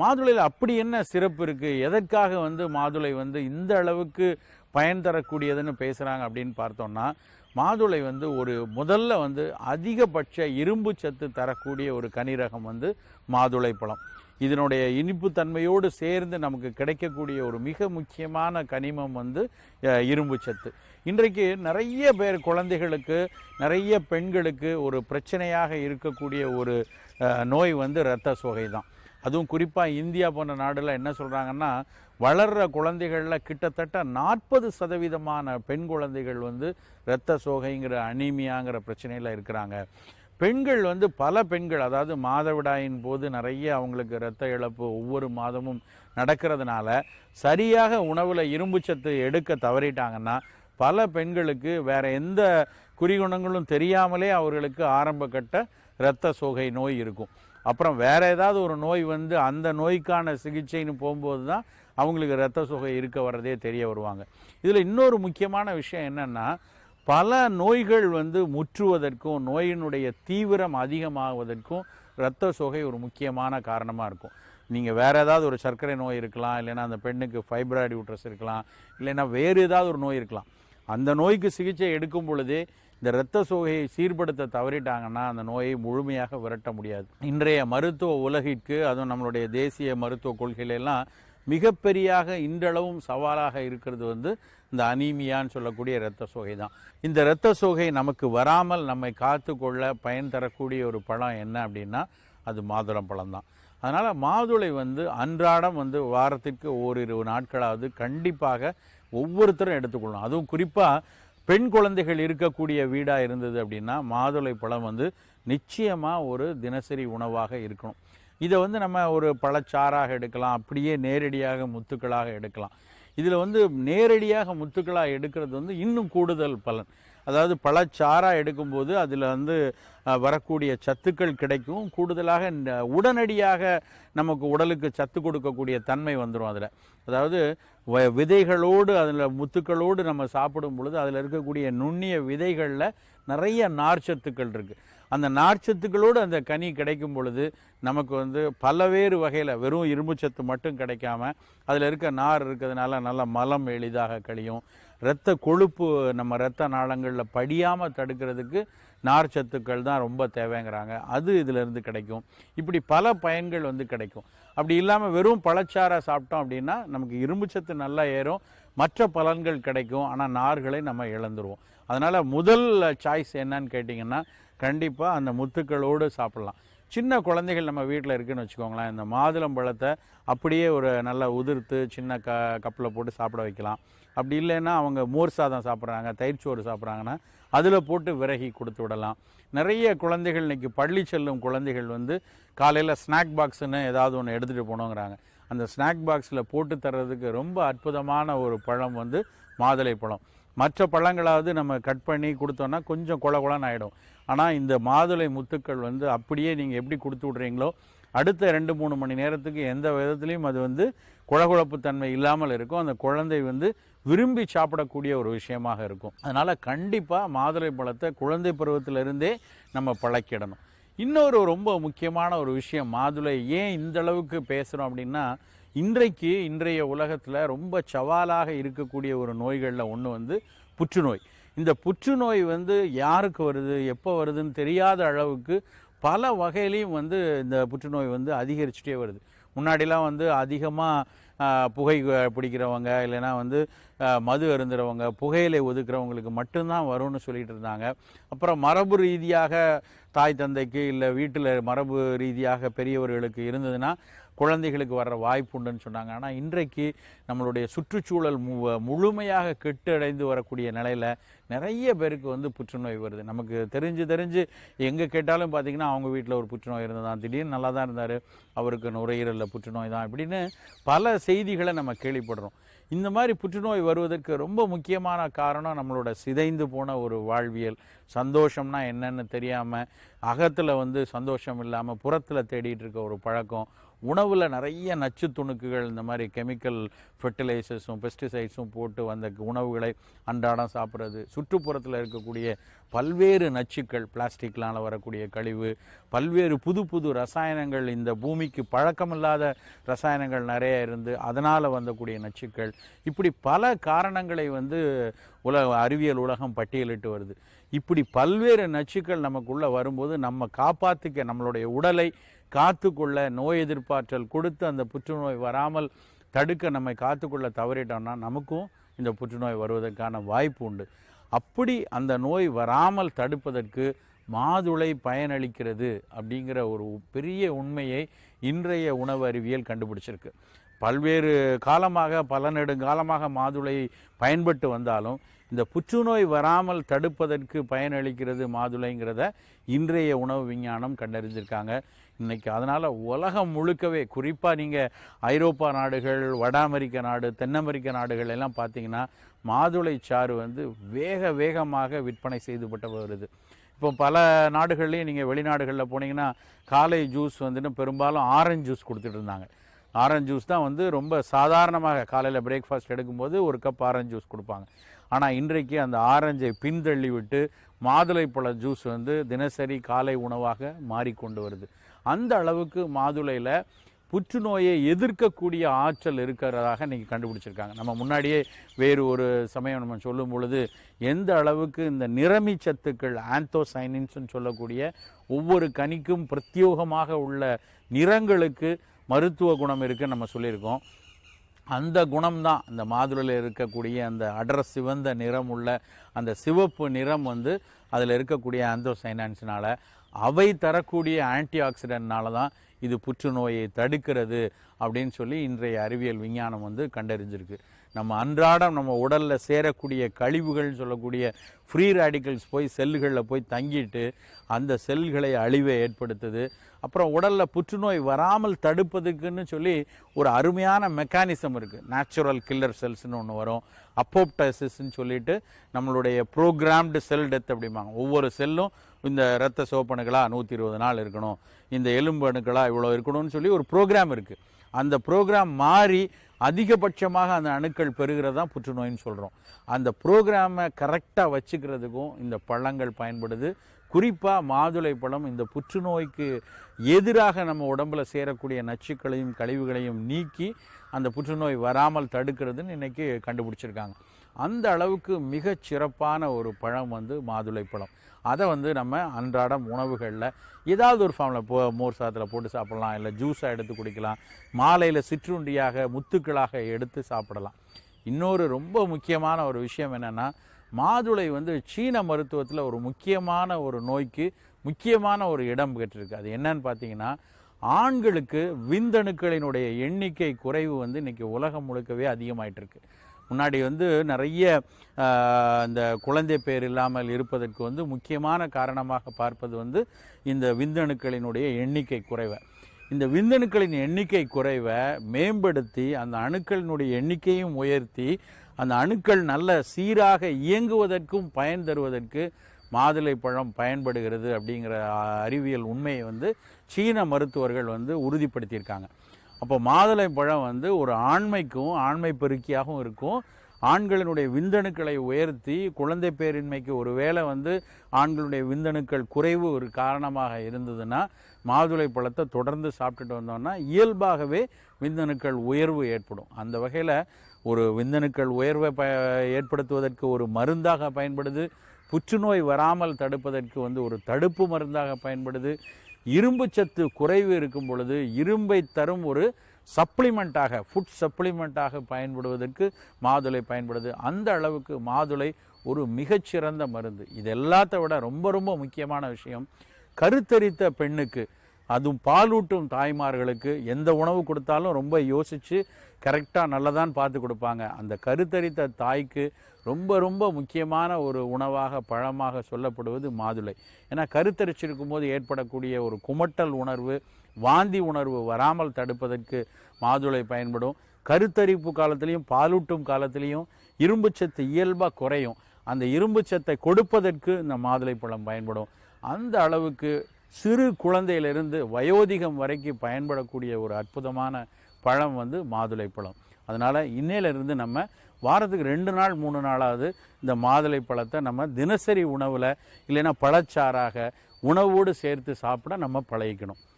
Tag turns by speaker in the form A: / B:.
A: மாதுளையில் அப்படி என்ன சிறப்பு இருக்குது எதற்காக வந்து மாதுளை வந்து இந்த அளவுக்கு பயன் தரக்கூடியதுன்னு பேசுகிறாங்க அப்படின்னு பார்த்தோம்னா மாதுளை வந்து ஒரு முதல்ல வந்து அதிகபட்ச இரும்பு சத்து தரக்கூடிய ஒரு கனிரகம் வந்து மாதுளை பழம். இதனுடைய இனிப்பு தன்மையோடு சேர்ந்து நமக்கு கிடைக்கக்கூடிய ஒரு மிக முக்கியமான கனிமம் வந்து இரும்பு சத்து. இன்றைக்கு நிறைய பேர் குழந்தைகளுக்கு நிறைய பெண்களுக்கு ஒரு பிரச்சனையாக இருக்கக்கூடிய ஒரு நோய் வந்து இரத்த சோகை தான். அதுவும் குறிப்பாக இந்தியா போன்ற நாடுல என்ன சொல்கிறாங்கன்னா வளர்கிற குழந்தைகளில் கிட்டத்தட்ட நாற்பது சதவீதமான பெண் குழந்தைகள் வந்து இரத்த சோகைங்கிற அனீமியாங்கிற பிரச்சனையில் இருக்கிறாங்க. பெண்கள் வந்து பல பெண்கள் அதாவது மாதவிடாயின் போது நிறைய அவங்களுக்கு இரத்த இழப்பு ஒவ்வொரு மாதமும் நடக்கிறதுனால சரியாக உணவில் இரும்புச்சத்து எடுக்க தவறிட்டாங்கன்னா பல பெண்களுக்கு வேற எந்த குறிகுணங்களும் தெரியாமலே அவர்களுக்கு ஆரம்ப கட்ட இரத்த சோகை நோய் இருக்கும். அப்புறம் வேற ஏதாவது ஒரு நோய் வந்து அந்த நோய்க்கான சிகிச்சைன்னு போகும்போது தான் அவங்களுக்கு இரத்த சுகை இருக்க வர்றதே தெரிய வருவாங்க. இதில் இன்னொரு முக்கியமான விஷயம் என்னென்னா பல நோய்கள் வந்து முற்றுவதற்கும் நோயினுடைய தீவிரம் அதிகமாகுவதற்கும் இரத்த சோகை ஒரு முக்கியமான காரணமாக இருக்கும். நீங்கள் வேறு ஏதாவது ஒரு சர்க்கரை நோய் இருக்கலாம் இல்லைன்னா அந்த பெண்ணுக்கு ஃபைப்ராய்டு யூட்ரஸ் இருக்கலாம் இல்லைன்னா வேறு ஏதாவது ஒரு நோய் இருக்கலாம். அந்த நோய்க்கு சிகிச்சை எடுக்கும் பொழுதே இந்த இரத்த சோகையை சீர்படுத்த தவறிட்டாங்கன்னா அந்த நோயை முழுமையாக விரட்ட முடியாது. இன்றைய மருத்துவ உலகிற்கு அதுவும் நம்மளுடைய தேசிய மருத்துவ கொள்கையிலெல்லாம் மிகப்பெரியாக இன்றளவும் சவாலாக இருக்கிறது வந்து இந்த அனீமியான்னு சொல்லக்கூடிய இரத்த சோகை தான். இந்த இரத்த சோகை நமக்கு வராமல் நம்மை காத்துக்கொள்ள பயன் தரக்கூடிய ஒரு பழம் என்ன அப்படின்னா அது மாதுளம் பழம் தான். அதனால் மாதுளை வந்து அன்றாடம் வந்து வாரத்திற்கு ஓரிரு நாட்களாவது கண்டிப்பாக ஒவ்வொருத்தரும் எடுத்துக்கொள்ளணும். அதுவும் குறிப்பாக பெண் குழந்தைகள் இருக்கக்கூடிய வீடாக இருந்தது அப்படின்னா மாதுளை பழம் வந்து நிச்சயமாக ஒரு தினசரி உணவாக இருக்கணும். இதை வந்து நம்ம ஒரு பழச்சாறாக எடுக்கலாம் அப்படியே நேரடியாக முத்துக்களாக எடுக்கலாம். இதில் வந்து நேரடியாக முத்துக்களாக எடுக்கிறது வந்து இன்னும் கூடுதல் பலன். அதாவது பழச்சாராக எடுக்கும்போது அதில் வந்து வரக்கூடிய சத்துக்கள் கிடைக்கும். கூடுதலாக உடனடியாக நமக்கு உடலுக்கு சத்து கொடுக்கக்கூடிய தன்மை வந்துடும் அதில். அதாவது வ- விதைகளோடு அதில் முத்துக்களோடு நம்ம சாப்பிடும் பொழுது அதில் இருக்கக்கூடிய நுண்ணிய விதைகளில் நிறைய நார்ச்சத்துக்கள் இருக்குது அந்த நார்ச்சத்துக்களோடு அந்த கனி கிடைக்கும் பொழுது நமக்கு வந்து பலவேறு வகையில் வெறும் இரும்புச்சத்து மட்டும் கிடைக்காம அதில் இருக்க நார் இருக்கிறதுனால நல்ல மலம் எளிதாக கழியும். இரத்த கொழுப்பு நம்ம இரத்த நாளங்களில் படியாமல் தடுக்கிறதுக்கு நார் சத்துக்கள் தான் ரொம்ப தேவைங்கிறாங்க. அது இதிலிருந்து கிடைக்கும். இப்படி பல பயன்கள் வந்து கிடைக்கும். அப்படி இல்லாமல் வெறும் பழச்சாரை சாப்பிட்டோம் அப்படின்னா நமக்கு இரும்பு சத்து நல்லா ஏறும். மற்ற பலன்கள் கிடைக்கும். ஆனால் நார்களை நம்ம இழந்துருவோம். அதனால் முதல் சாய்ஸ் என்னன்னு கேட்டிங்கன்னா கண்டிப்பாக அந்த முத்துக்களோடு சாப்பிட்லாம். சின்ன குழந்தைகள் நம்ம வீட்டில் இருக்குன்னு வச்சுக்கோங்களேன் இந்த மாதுளம் பழத்தை அப்படியே ஒரு நல்லா உதிர்த்து சின்ன க கப்பில் போட்டு சாப்பிட வைக்கலாம். அப்படி இல்லைன்னா அவங்க மோர் சாதம் சாப்பிட்றாங்க தயிர் சோறு சாப்பிட்றாங்கன்னா அதில் போட்டு விறகி கொடுத்து விடலாம். நிறைய குழந்தைகள் இன்றைக்கி பள்ளி செல்லும் குழந்தைகள் வந்து காலையில் ஸ்நாக் பாக்ஸுன்னு ஏதாவது ஒன்று எடுத்துகிட்டு போகணுங்கிறாங்க அந்த ஸ்நாக் பாக்ஸில் போட்டு தர்றதுக்கு ரொம்ப அற்புதமான ஒரு பழம் வந்து மாதுளை பழம். மற்ற பழங்களாவது நம்ம கட் பண்ணி கொடுத்தோன்னா கொஞ்சம் குள கொலன்னு ஆகிடும் ஆனால் இந்த மாதுளை முத்துக்கள் வந்து அப்படியே நீங்கள் எப்படி கொடுத்து விட்றீங்களோ அடுத்த ரெண்டு மூணு மணி நேரத்துக்கு எந்த விதத்துலையும் அது வந்து குழகுழப்பு தன்மை இல்லாமல் இருக்கும். அந்த குழந்தை வந்து விரும்பி சாப்பிடக்கூடிய ஒரு விஷயமாக இருக்கும். அதனால் கண்டிப்பாக மாதுளை பழத்தை குழந்தை பருவத்திலிருந்தே நம்ம பழக்கிடணும். இன்னொரு ரொம்ப முக்கியமான ஒரு விஷயம் மாதுளை ஏன் இந்த அளவுக்கு பேசுகிறோம் அப்படின்னா இன்றைக்கு இன்றைய உலகத்தில் ரொம்ப சவாலாக இருக்கக்கூடிய ஒரு நோய்களில் ஒன்று வந்து புற்றுநோய். இந்த புற்றுநோய் வந்து யாருக்கு வருது எப்போ வருதுன்னு தெரியாத அளவுக்கு பல வகையிலையும் வந்து இந்த புற்றுநோய் வந்து அதிகரிச்சுட்டே வருது. முன்னாடிலாம் வந்து அதிகமாக புகை பிடிக்கிறவங்க இல்லைன்னா வந்து மது அருந்துறவங்க புகையிலை ஒதுக்குறவங்களுக்கு மட்டும்தான் வரும்னு சொல்லிட்டு இருந்தாங்க. அப்புறம் மரபு ரீதியாக தாய் தந்தைக்கு இல்லை வீட்டில் மரபு ரீதியாக பெரியவர்களுக்கு இருந்ததுன்னா குழந்தைகளுக்கு வர்ற வாய்ப்பு உண்டுன்னு சொன்னாங்க. ஆனால் இன்றைக்கு நம்மளுடைய சுற்றுச்சூழல் மு முழுமையாக கெட்டடைந்து வரக்கூடிய நிலையில் நிறைய பேருக்கு வந்து புற்றுநோய் வருது. நமக்கு தெரிஞ்சு தெரிஞ்சு எங்கே கேட்டாலும் பார்த்தீங்கன்னா அவங்க வீட்டில் ஒரு புற்றுநோய் இருந்ததான் திடீர்னு நல்லா தான் இருந்தார். அவருக்கு நுரையீரலில் புற்றுநோய் தான் இப்படின்னு பல செய்திகளை நம்ம கேள்விப்படுறோம். இந்த மாதிரி புற்றுநோய் வருவதற்கு ரொம்ப முக்கியமான காரணம் நம்மளோட சிதைந்து போன ஒரு வாழ்வியல். சந்தோஷம்னா என்னன்னு தெரியாமல் அகத்தில் வந்து சந்தோஷம் இல்லாமல் புறத்தில் தேடிட்டு இருக்க ஒரு பழக்கம். உணவில் நிறைய நச்சு துணுக்குகள் இந்த மாதிரி கெமிக்கல் ஃபெர்டிலைசர்ஸும் பெஸ்டிசைட்ஸும் போட்டு வந்த உணவுகளை அன்றாடம் சாப்பிட்றது. சுற்றுப்புறத்தில் இருக்கக்கூடிய பல்வேறு நச்சுக்கள் பிளாஸ்டிக்லால் வரக்கூடிய கழிவு பல்வேறு புது புது ரசாயனங்கள் இந்த பூமிக்கு பழக்கமில்லாத ரசாயனங்கள் நிறைய இருந்து அதனால் வந்தக்கூடிய நச்சுக்கள். இப்படி பல காரணங்களை வந்து உலக அறிவியல் உலகம் பட்டியலிட்டு வருது. இப்படி பல்வேறு நச்சுக்கள் நமக்குள்ளே வரும்போது நம்ம காப்பாற்றிக்க நம்மளுடைய உடலை காத்துக்கொள்ள நோய் எதிர்ப்பாற்றல் கொடுத்து அந்த புற்றுநோய் வராமல் தடுக்க நம்மை காத்துக்கொள்ள தவறிட்டோம்னா நமக்கும் இந்த புற்றுநோய் வருவதற்கான வாய்ப்பு உண்டு. அப்படி அந்த நோய் வராமல் தடுப்பதற்கு மாதுளை பயனளிக்கிறது அப்படிங்கிற ஒரு பெரிய உண்மையை இன்றைய உணவு அறிவியல் கண்டுபிடிச்சிருக்கு. பல்வேறு காலமாக பல நெடுங்காலமாக மாதுளை பயன்பட்டு வந்தாலும் இந்த புற்றுநோய் வராமல் தடுப்பதற்கு பயனளிக்கிறது மாதுளைங்கிறத இன்றைய உணவு விஞ்ஞானம் கண்டறிஞ்சிருக்காங்க இன்னைக்கு அதனால் உலகம் முழுக்கவே குறிப்பாக நீங்கள் ஐரோப்பா நாடுகள் வட அமெரிக்க நாடு தென் அமெரிக்க நாடுகள் எல்லாம் பார்த்தீங்கன்னா மாதுளை சாறு வந்து வேக வேகமாக விற்பனை செய்துபட்டு வருது. இப்போ பல நாடுகள்லேயும் நீங்கள் வெளிநாடுகளில் போனீங்கன்னா காலை ஜூஸ் வந்துட்டு பெரும்பாலும் ஆரஞ்சு ஜூஸ் கொடுத்துட்டு இருந்தாங்க. ஆரஞ்சு ஜூஸ் தான் வந்து ரொம்ப சாதாரணமாக காலையில் பிரேக்ஃபாஸ்ட் எடுக்கும்போது ஒரு கப் ஆரஞ்சு ஜூஸ் கொடுப்பாங்க. ஆனால் இன்றைக்கு அந்த ஆரஞ்சை பின்தள்ளி விட்டு மாதுளைப்பழ ஜூஸ் வந்து தினசரி காலை உணவாக மாறிக்கொண்டு வருது. அந்த அளவுக்கு மாதுளையில் புற்றுநோயை எதிர்க்கக்கூடிய ஆற்றல் இருக்கிறதாக இன்னைக்கு கண்டுபிடிச்சிருக்காங்க. நம்ம முன்னாடியே வேறு ஒரு சமயம் நம்ம சொல்லும் பொழுது எந்த அளவுக்கு இந்த நிறமி சத்துக்கள் ஆந்தோசைனின்ஸ்னு சொல்லக்கூடிய ஒவ்வொரு கனிக்கும் பிரத்யோகமாக உள்ள நிறங்களுக்கு மருத்துவ குணம் இருக்குன்னு நம்ம சொல்லியிருக்கோம். அந்த குணம்தான். இந்த மாதுளையில் இருக்கக்கூடிய அந்த அடர சிவந்த நிறம் உள்ள அந்த சிவப்பு நிறம் வந்து அதில் இருக்கக்கூடிய ஆந்தோசைனான்ஸினால் அவை தரக்கூடிய ஆன்டி ஆக்சிடென்ட்னால தான் இது புற்றுநோயை தடுக்கிறது அப்படின்னு சொல்லி இன்றைய அறிவியல் விஞ்ஞானம் வந்து கண்டறிஞ்சிருக்கு. நம்ம அன்றாடம் நம்ம உடலில் சேரக்கூடிய கழிவுகள்னு சொல்லக்கூடிய ஃப்ரீ ரேடிக்கல்ஸ் போய் செல்லுகளில் போய் தங்கிட்டு அந்த செல்களை அழிவை ஏற்படுத்துது. அப்புறம் உடலில் புற்றுநோய் வராமல் தடுப்பதுக்குன்னு சொல்லி ஒரு அருமையான மெக்கானிசம் இருக்குது நேச்சுரல் கில்லர் செல்ஸ்னு ஒன்று வரும். அப்போப்டைசிஸ்ன்னு சொல்லிட்டு நம்மளுடைய ப்ரோக்ராம்டு செல் டெத் அப்படிம்பாங்க. ஒவ்வொரு செல்லும் இந்த இரத்த சோப்பணுக்களாக நூற்றி இருபது நாள் இருக்கணும். இந்த எலும்பு அணுக்களாக இவ்வளோ இருக்கணும்னு சொல்லி ஒரு ப்ரோக்ராம் இருக்குது அந்த ப்ரோக்ராம் மாறி அதிகபட்சமாக அந்த அணுக்கள் பெறுகிறது தான் புற்றுநோயின்னு சொல்கிறோம் அந்த ப்ரோக்ராமை கரெக்டாக வச்சுக்கிறதுக்கும் இந்த பழங்கள் பயன்படுது. குறிப்பாக மாதுளை பழம் இந்த புற்றுநோய்க்கு எதிராக நம்ம உடம்புல சேரக்கூடிய நச்சுக்களையும் கழிவுகளையும் நீக்கி அந்த புற்றுநோய் வராமல் தடுக்கிறதுன்னு இன்றைக்கி கண்டுபிடிச்சிருக்காங்க. அந்த அளவுக்கு மிகச் சிறப்பான ஒரு பழம் வந்து மாதுளை பழம். அதை வந்து நம்ம அன்றாடம் உணவுகளில் ஏதாவது ஒரு ஃபார்மில் போ மோர் சாதத்தில் போட்டு சாப்பிடலாம் இல்லை ஜூஸாக எடுத்து குடிக்கலாம் மாலையில் சிற்றுண்டியாக முத்துக்களாக எடுத்து சாப்பிடலாம். இன்னொரு ரொம்ப முக்கியமான ஒரு விஷயம் என்னென்னா மாதுளை வந்து சீன மருத்துவத்தில் ஒரு முக்கியமான ஒரு நோய்க்கு முக்கியமான ஒரு இடம் பெற்றிருக்கு. அது என்னன்னு பார்த்தீங்கன்னா ஆண்களுக்கு விந்தணுக்களினுடைய எண்ணிக்கை குறைவு வந்து இன்றைக்கி உலகம் முழுக்கவே அதிகமாயிட்டிருக்கு. முன்னாடி வந்து நிறைய இந்த குழந்தை பேர் இல்லாமல் இருப்பதற்கு வந்து முக்கியமான காரணமாக பார்ப்பது வந்து இந்த விந்தணுக்களினுடைய எண்ணிக்கை குறைவை. இந்த விந்தணுக்களின் எண்ணிக்கை குறைவை மேம்படுத்தி அந்த அணுக்களினுடைய எண்ணிக்கையும் உயர்த்தி அந்த அணுக்கள் நல்ல சீராக இயங்குவதற்கும் பயன் தருவதற்கு மாதுளை பழம் பயன்படுகிறது அப்படிங்கிற அறிவியல் உண்மையை வந்து சீன மருத்துவர்கள் வந்து உறுதிப்படுத்தியிருக்காங்க. அப்போ மாதுளை பழம் வந்து ஒரு ஆண்மைக்கும் ஆண்மை பெருக்கியாகவும் இருக்கும். ஆண்களினுடைய விந்தணுக்களை உயர்த்தி குழந்தை பேரின்மைக்கு ஒரு வேளை வந்து ஆண்களுடைய விந்தணுக்கள் குறைவு ஒரு காரணமாக இருந்ததுன்னா மாதுளை பழத்தை தொடர்ந்து சாப்பிட்டுட்டு வந்தோம்னா இயல்பாகவே விந்தணுக்கள் உயர்வு ஏற்படும். அந்த வகையில் ஒரு விந்தணுக்கள் உயர்வை ப ஏற்படுத்துவதற்கு ஒரு மருந்தாக பயன்படுது. புற்றுநோய் வராமல் தடுப்பதற்கு வந்து ஒரு தடுப்பு மருந்தாக பயன்படுது. இரும்பு சத்து குறைவு இருக்கும் பொழுது இரும்பை தரும் ஒரு சப்ளிமெண்ட்டாக ஃபுட் சப்ளிமெண்ட்டாக பயன்படுவதற்கு மாதுளை பயன்படுது. அந்த அளவுக்கு மாதுளை ஒரு மிகச்சிறந்த மருந்து. இது எல்லாத்த விட ரொம்ப ரொம்ப முக்கியமான விஷயம். கருத்தரித்த பெண்ணுக்கு அதுவும் பாலூட்டும் தாய்மார்களுக்கு எந்த உணவு கொடுத்தாலும் ரொம்ப யோசித்து கரெக்டாக நல்லதான் பார்த்து கொடுப்பாங்க. அந்த கருத்தரித்த தாய்க்கு ரொம்ப ரொம்ப முக்கியமான ஒரு உணவாக பழமாக சொல்லப்படுவது மாதுளை. ஏன்னா கருத்தரிச்சிருக்கும் போது ஏற்படக்கூடிய ஒரு குமட்டல் உணர்வு வாந்தி உணர்வு வராமல் தடுப்பதற்கு மாதுளை பயன்படும். கருத்தரிப்பு காலத்திலையும் பாலூட்டும் காலத்திலையும் இரும்புச்சத்து இயல்பாக குறையும். அந்த இரும்புச்சத்தை கொடுப்பதற்கு இந்த மாதுளை பழம் பயன்படும். அந்த அளவுக்கு சிறு குழந்தையிலிருந்து வயோதிகம் வரைக்கும் பயன்படக்கூடிய ஒரு அற்புதமான பழம் வந்து மாதுளை பழம். அதனால் இன்னையிலிருந்து நம்ம வாரத்துக்கு ரெண்டு நாள் மூணு நாளாவது இந்த மாதுளை பழத்தை நம்ம தினசரி உணவில் இல்லைன்னா பழச்சாராக உணவோடு சேர்த்து சாப்பிட நம்ம பழகிக்கணும்.